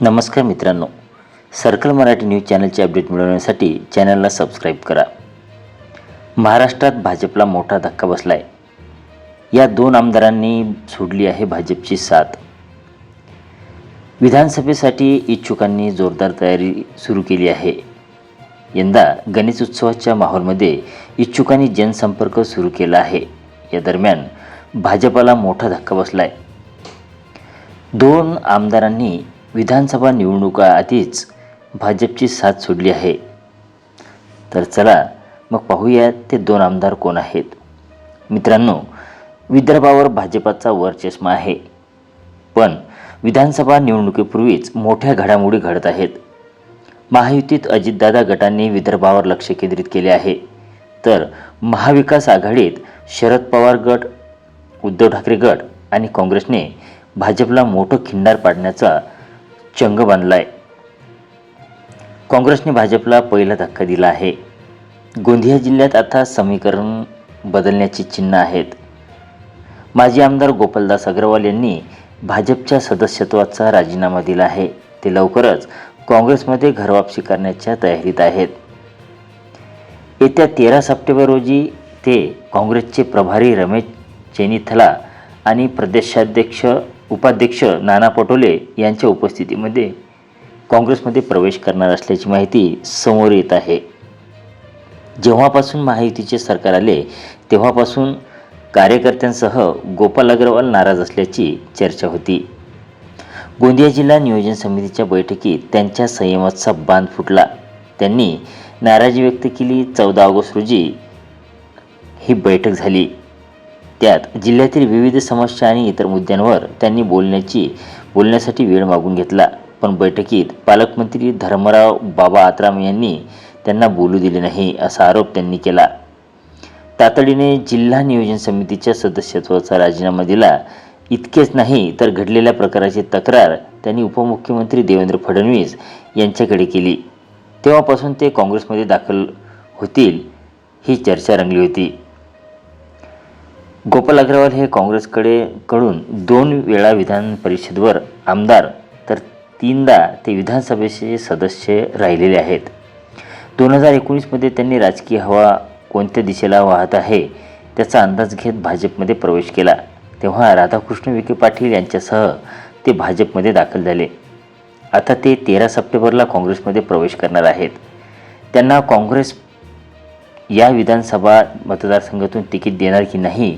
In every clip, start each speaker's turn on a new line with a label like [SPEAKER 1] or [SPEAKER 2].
[SPEAKER 1] नमस्कार मित्रांनो circle Marathi news चॅनलचे अपडेट मिळवण्यासाठी चॅनलला सबस्क्राईब करा. महाराष्ट्रात भाजपला मोठा धक्का बसला आहे या दोन आमदारांनी सोडली आहे भाजपची साथ. विधानसभेसाठी इच्छुकांनी जोरदार तयारी सुरू केली आहे. यंदा गणेश उत्सवाच्या माहोलमध्ये इच्छुकांनी जनसंपर्क सुरू केला आहे. या दरम्यान भाजपाला मोठा धक्का बसला आहे दोन आमदारांनी विधानसभा निवडणुकाआधीच भाजपची साथ सोडली आहे. तर चला मग पाहूया ते दोन आमदार कोण आहेत. मित्रांनो विदर्भावर भाजपाचा वरचष्मा आहे. पण विधानसभा निवडणुकीपूर्वीच मोठ्या घडामोडी घडत आहेत. महायुतीत अजितदादा गटांनी विदर्भावर लक्ष केंद्रित केले आहे. तर महाविकास आघाडीत शरद पवार गट उद्धव ठाकरे गट आणि काँग्रेसने भाजपला मोठं खिंडार पाडण्याचा चंग बनलाय. काँग्रेसने भाजपला पहिला धक्का दिला आहे. गोंदिया जिल्ह्यात आता समीकरण बदलण्याची चिन्ह आहेत. माजी आमदार गोपालदास अग्रवाल यांनी भाजपच्या सदस्यत्वाचा राजीनामा दिला आहे. ते लवकरच काँग्रेसमध्ये घरवापसी करण्याच्या तयारीत आहेत. येत्या तेरा सप्टेंबर रोजी ते काँग्रेसचे प्रभारी रमेश चेनिथला आणि प्रदेशाध्यक्ष उपाध्यक्ष नाना पटोले यांच्या उपस्थितीमध्ये काँग्रेसमध्ये प्रवेश करणार असल्याची माहिती समोर येत आहे. जेव्हापासून महायुतीचे सरकार आले तेव्हापासून कार्यकर्त्यांसह गोपाल अग्रवाल नाराज असल्याची चर्चा होती. गोंदिया जिल्हा नियोजन समितीच्या बैठकीत त्यांच्या संयमाचा बांध फुटला. त्यांनी नाराजी व्यक्त केली. चौदा ऑगस्ट रोजी ही बैठक झाली. त्यात जिल्ह्यातील विविध समस्या आणि इतर मुद्द्यांवर त्यांनी बोलण्याची बोलण्यासाठी वेळ मागून घेतला. पण बैठकीत पालकमंत्री धर्मराव बाबा आत्राम यांनी त्यांना बोलू दिले नाही असा आरोप त्यांनी केला. तातडीने जिल्हा नियोजन समितीच्या सदस्यत्वाचा राजीनामा दिला. इतकेच नाही तर घडलेल्या प्रकाराची तक्रार त्यांनी उपमुख्यमंत्री देवेंद्र फडणवीस यांच्याकडे केली. तेव्हापासून ते काँग्रेसमध्ये दाखल होतील ही चर्चा रंगली होती. गोपाल अग्रवाल हे काँग्रेसकडे कडून दोन वेळा विधान परिषदवर आमदार तर तीनदा ते विधानसभेचे सदस्य राहिलेले आहेत. दोन हजार एकोणीसमध्ये त्यांनी राजकीय हवा कोणत्या दिशेला वाहत आहे त्याचा अंदाज घेत भाजपमध्ये प्रवेश केला. तेव्हा राधाकृष्ण विखे पाटील यांच्यासह ते भाजपमध्ये दाखल झाले. आता ते तेरा सप्टेंबरला काँग्रेसमध्ये प्रवेश करणार आहेत. त्यांना काँग्रेस या विधानसभा मतदारसंघातून तिकीट देणार की नाही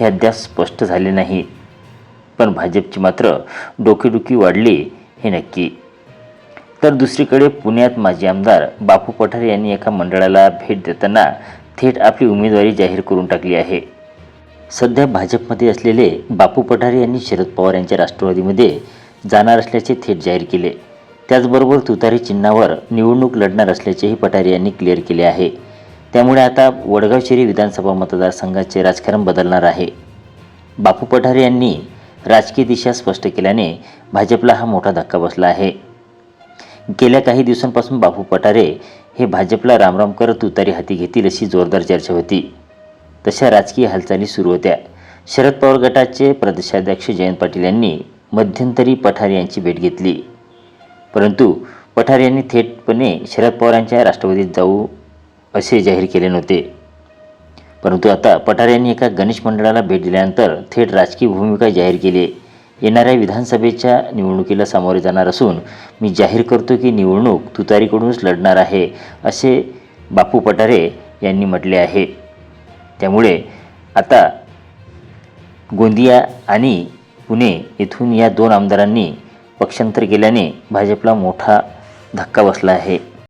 [SPEAKER 1] हे अद्याप स्पष्ट झाले नाही. पण भाजपची मात्र डोकेडुकी वाढली हे नक्की. तर दुसरीकडे पुण्यात माजी आमदार बापू पठारे यांनी एका मंडळाला भेट देताना थेट आपली उमेदवारी जाहीर करून टाकली आहे. सध्या भाजपमध्ये असलेले बापू पठारे यांनी शरद पवार यांच्या राष्ट्रवादीमध्ये जाणार असल्याचे थेट जाहीर केले. त्याचबरोबर तुतारी चिन्हावर निवडणूक लढणार असल्याचेही पठारे यांनी क्लिअर केले आहे. त्यामुळे आता वडगाव शिरी विधानसभा मतदारसंघाचे राजकारण बदलणार आहे. बापू पठारे यांनी राजकीय दिशा स्पष्ट केल्याने भाजपला हा मोठा धक्का बसला आहे. गेल्या काही दिवसांपासून बापू पठारे हे भाजपला रामराम करत तुतारी हाती घेतील अशी जोरदार चर्चा होती. तशा राजकीय हालचाली सुरू होत्या. शरद पवार गटाचे प्रदेशाध्यक्ष जयंत पाटील यांनी मध्यंतरी पठारे यांची भेट घेतली. परंतु पठारे यांनी थेटपणे शरद पवारांच्या राष्ट्रवादीत जाऊ असे जाहीर केले नव्हते. परंतु आता पठारे यांनी एका गणेश मंडळाला भेट दिल्यानंतर थेट राजकीय भूमिका जाहीर केली. येणाऱ्या विधानसभेच्या निवडणुकीला सामोरे जाणार असून मी जाहीर करतो की निवडणूक तुतारीकडूनच लढणार आहे असे बापू पठारे यांनी म्हटले आहे. त्यामुळे आता गोंदिया आणि पुणे येथून या दोन आमदारांनी पक्षांतर केल्याने भाजपला मोठा धक्का बसला आहे.